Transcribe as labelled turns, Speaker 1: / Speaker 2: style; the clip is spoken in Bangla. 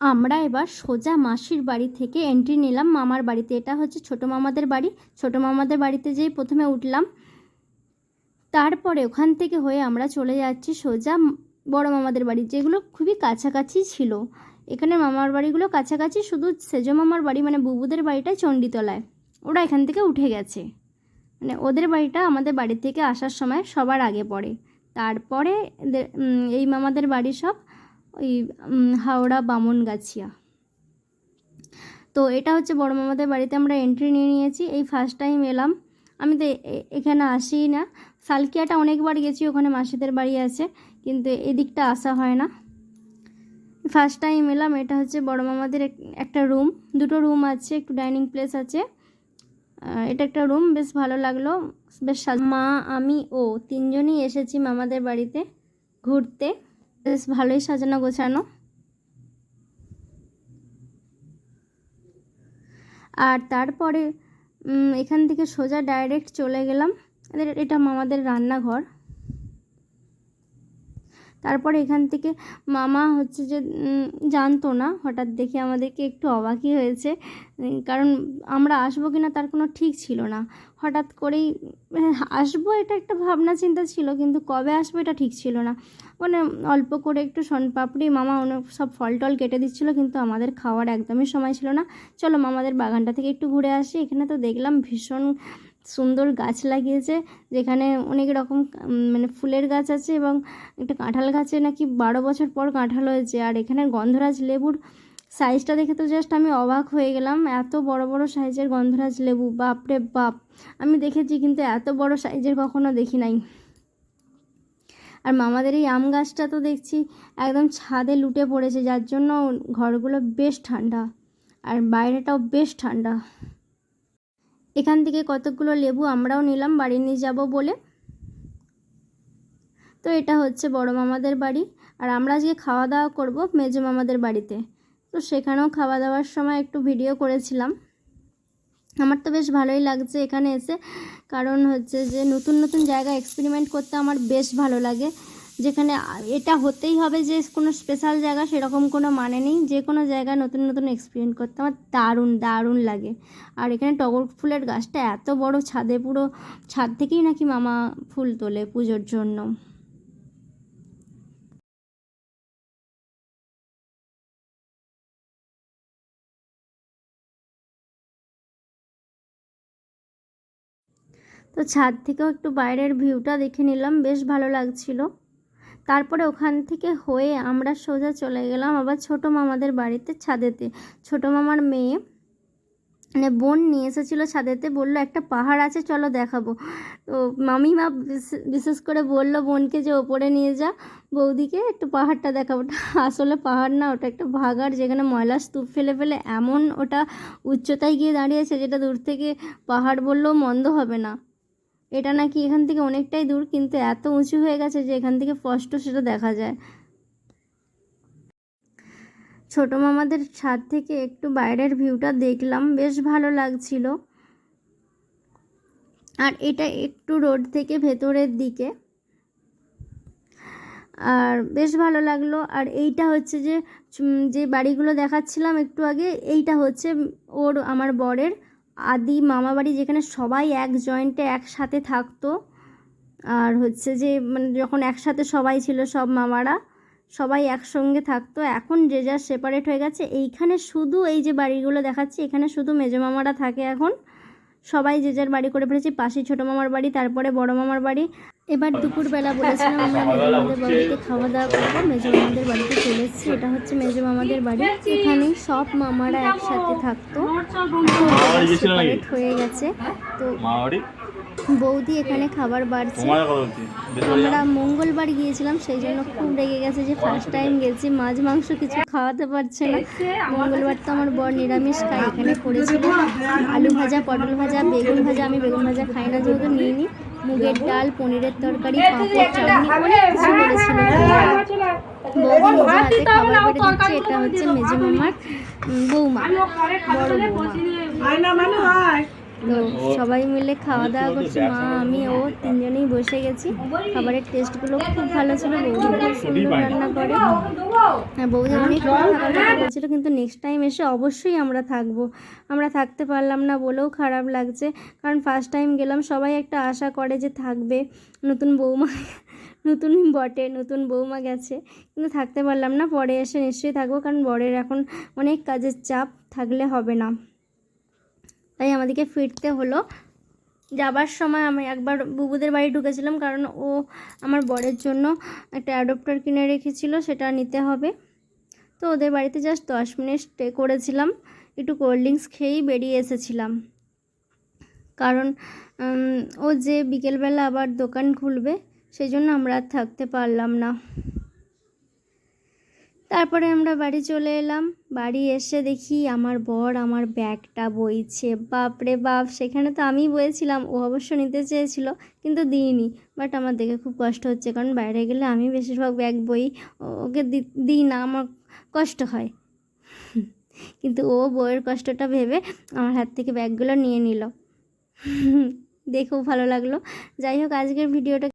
Speaker 1: আমরা এবার সোজা মাসির বাড়ি থেকে এন্ট্রি নিলাম। মামার বাড়িতে। এটা হচ্ছে ছোটো মামাদের বাড়ি। ছোটো মামাদের বাড়িতে যেই প্রথমে উঠলাম। তারপরে ওখান থেকে হয়ে আমরা চলে যাচ্ছি সোজা বড় মামাদের বাড়ি, যেগুলো খুবই কাছাকাছি ছিল। এখানে মামার বাড়িগুলো কাছাকাছি, শুধু সেজো মামার বাড়ি মানে বুবুদের বাড়িটাই চণ্ডীতলায়। ওরা এখান থেকে উঠে গেছে। মানে ওদের বাড়িটা আমাদের বাড়ি থেকে আসার সময় সবার আগে পড়ে। তারপরে এই মামাদের বাড়ি সব ওই হাওড়া বামনগাছিয়া। তো এটা হচ্ছে বড় মামাদের বাড়িতে আমরা এন্ট্রি নিয়ে নিয়েছি। এই ফার্স্ট টাইম এলাম। আমি তো এখানে আসিই না। সালকিয়াটা অনেকবার গেছি, ওখানে মাসিদের বাড়ি আছে, কিন্তু এদিকটা আসা হয় না। ফার্স্ট টাইম এলাম, এটা হচ্ছে বড় মামাদের একটা রুম দুটো রুম আছে, একটু ডাইনিং প্লেস আছে। এটা একটা রুম বেশ ভালো লাগল, বেশ মা, আমি, ও তিনজনই এসেছি মামাদের বাড়িতে ঘুরতে। বেশ ভালোই সাজানো গোছানো। আর তারপরে এখান থেকে সোজা ডাইরেক্ট চলে গেলাম। এটা আমাদের রান্নাঘর। তারপরে এখান থেকে মামা হচ্ছে যে জানতো না। হঠাৎ দেখে আমাদেরকে একটু অবাকই হয়েছে কারণ আমরা আসব কিনা তার কোনো ঠিক ছিল না। হঠাৎ করেই, আসব এটা একটা ভাবনা চিন্তা ছিল, কিন্তু কবে আসব এটা ঠিক ছিল না। মানে অল্প করে একটু পাপড়ি মামা অনেক সব ফল টল কেটে দিচ্ছিল, কিন্তু আমাদের খাওয়ার একদমই সময় ছিল না। চলো মামাদের বাগানটা থেকে একটু ঘুরে আসি। এখানে তো দেখলাম ভীষণ সুন্দর গাছ লাগিয়েছে, যেখানে অনেক রকম মানে ফুলের গাছ আছে এবং একটা কাঁঠাল গাছে নাকি বারো বছর পর কাঁঠাল হয়েছে। আর এখানে গন্ধরাজ লেবুর সাইজটা দেখে তো জাস্ট আমি অবাক হয়ে গেলাম, এত বড় বড় সাইজের গন্ধরাজ লেবু, বাপরে বাপ! আমি দেখেছি কিন্তু এত বড় সাইজের কখনো দেখি নাই। আর মামাদের এই আম গাছটা তো দেখছি একদম ছাদে লুটে পড়েছে, যার জন্য ঘরগুলো বেশ ঠান্ডা। আর বাইরেটাও বেশ ঠান্ডা। এখান থেকে কতগুলো লেবু আমরাও নিলাম, বাড়ি নিয়ে যাব বলে। তো এটা হচ্ছে বড় মামাদের বাড়ি। আর আমরা আজকে খাওয়া দাওয়া করব মেজো মামাদের বাড়িতে। তো সেখানেও খাওয়া দাওয়ার সময় একটু ভিডিও করেছিলাম। আমার তো বেশ ভালোই লাগছে এখানে এসে। কারণ হচ্ছে যে নতুন নতুন জায়গা এক্সপেরিমেন্ট করতে আমার বেশ ভালো লাগে। যেখানে এটা হতেই হবে যে কোনো স্পেশাল জায়গা সেরকম কোনো মানে নেই, যে কোনো জায়গায় নতুন নতুন এক্সপেরিমেন্ট করতে আমার দারুণ দারুণ লাগে। আর এখানে টগর ফুলের গাছটা এত বড় ছাদে পুরো, ছাদ থেকেই নাকি মামা ফুল তোলে পুজোর জন্য। তো ছাদ থেকেও একটু বাইরের ভিউটা দেখে নিলাম, বেশ ভালো লাগছিল। তারপরে ওখান থেকে হয়ে আমরা সোজা চলে গেলাম আবার ছোটো মামাদের বাড়িতে ছাদেতে। ছোটো মামার মেয়ে মানে বোন নিয়ে এসেছিল ছাদেতে, বলল, একটা পাহাড় আছে, চলো দেখাবো। তো মামিমা বিশে- বিশেষ করে বলল বোনকে যে, ওপরে নিয়ে যা, বৌদিকে একটু পাহাড়টা দেখাবো। আসলে পাহাড় না, ওটা একটা ভাগার যেখানে ময়লা স্তূপ ফেলে ফেলে এমন ওটা উচ্চতায় গিয়ে দাঁড়িয়েছে যেটা দূর থেকে পাহাড় বললেও মন্দ হবে না। এটা নাকি এখান থেকে অনেকটাই দূর, কিন্তু এত উঁচু হয়ে গেছে যে এখান থেকে স্পষ্ট সেটা দেখা যায়। ছোটো মামাদের ছাদ থেকে একটু বাইরের ভিউটা দেখলাম, বেশ ভালো লাগছিল। আর এটা একটু রোড থেকে ভেতরের দিকে। আর বেশ ভালো লাগল। আর এইটা হচ্ছে যে যে বাড়িগুলো দেখাচ্ছিলাম একটু আগে, এইটা হচ্ছে ওর, আমার বরের আদি মামাবাড়ি যেখানে সবাই এক জয়েন্টে একসাথে থাকতো। আর হচ্ছে যে মানে যখন একসাথে সবাই ছিল সব মামারা, সবাই একসঙ্গে থাকতো। এখন যে যার সেপারেট হয়ে গেছে, এইখানে শুধু এই যে বাড়িগুলো দেখাচ্ছি, এখানে শুধু মেজো মামারা থাকে এখন। সবাই যে যার বাড়ি করে ফেলেছে পাশে ছোটো মামার বাড়ি, তারপরে বড় মামার বাড়ি। এবার দুপুরবেলা বলেছিলাম আমরা মেজো মামাদের বাড়িতে খাওয়া দাওয়া করব মেজো মামাদের বাড়িতে চলে এসেছি এটা হচ্ছে মেজো মামাদের বাড়ি। এখানে সব মামারা একসাথে থাকতো। সেপারেট হয়ে গেছে। তো বৌদি এখানে খাবার বাড়ছে। আমরা মঙ্গলবার গিয়েছিলাম সেই জন্য খুব রেগে গেছে যে ফার্স্ট টাইম গেছি মাছ মাংস কিছু খাওয়াতে পারছে না। মঙ্গলবার তো আমার বর নিরামিষ খাই এখানে করেছিল। আলু ভাজা পটল ভাজা বেগুন ভাজা আমি বেগুন ভাজা খাই না যেহেতু নিয়ে নিই মুগের ডাল, পনিরের তরকারি, পাঁপড় চাটনি অনেক কিছু করেছিল। বৌদি নিজে হাতে খাবার করে দিচ্ছে, এটা হচ্ছে মেজে মামার বৌমা। বড় বৌমা। সবাই মিলে খাওয়া দাওয়া করছি মা আমি ও তিনজনেই বসে গেছি। খাবারের টেস্টগুলো খুব ভালো ছিল বৌদি খুব সুন্দর রান্না করে। হ্যাঁ বৌদি অনেক করে থাকার কথা বলছিল কিন্তু নেক্সট টাইম এসে অবশ্যই আমরা থাকব। আমরা থাকতে পারলাম না বলেও খারাপ লাগছে কারণ ফার্স্ট টাইম গেলাম সবাই একটা আশা করে যে থাকবে। নতুন বৌমা নতুন বটে নতুন বৌমা গেছে কিন্তু থাকতে পারলাম না পরে এসে নিশ্চয়ই থাকব কারণ বরের এখন অনেক কাজের চাপ থাকলে হবে না। তাই আমাদেরকে ফিরতে হলো। যাবার সময় আমি একবার বুবুদের বাড়ি ঢুকেছিলাম কারণ ও আমার বরের জন্য একটা অ্যাডপ্টার কিনে রেখেছিল, সেটা নিতে হবে। তো ওদের বাড়িতে জাস্ট দশ মিনিট স্টে করেছিলাম। একটু কোল্ড ড্রিঙ্কস খেয়েই বেরিয়ে এসেছিলাম। কারণ ও যে বিকেলবেলা আবার দোকান খুলবে সেই জন্য আমরা আর থাকতে পারলাম না। তারপরে আমরা বাড়ি চলে এলাম। বাড়ি এসে দেখি আমার বর আমার ব্যাগটা বইছে। বাপরে বাপ, সেখানে তো আমি বয়েছিলাম ও অবশ্য নিতে চেয়েছিল, কিন্তু দিইনি। বাট আমার দেখে খুব কষ্ট হচ্ছে, কারণ বাইরে গেলে আমি বেশিরভাগ ব্যাগ বই ওকে দিই না, আমার কষ্ট হয়। কিন্তু ও বইয়ের কষ্টটা ভেবে আমার হাত থেকে ব্যাগগুলো নিয়ে নিল। দেখেও ভালো লাগল। যাই হোক, আজকের ভিডিওটা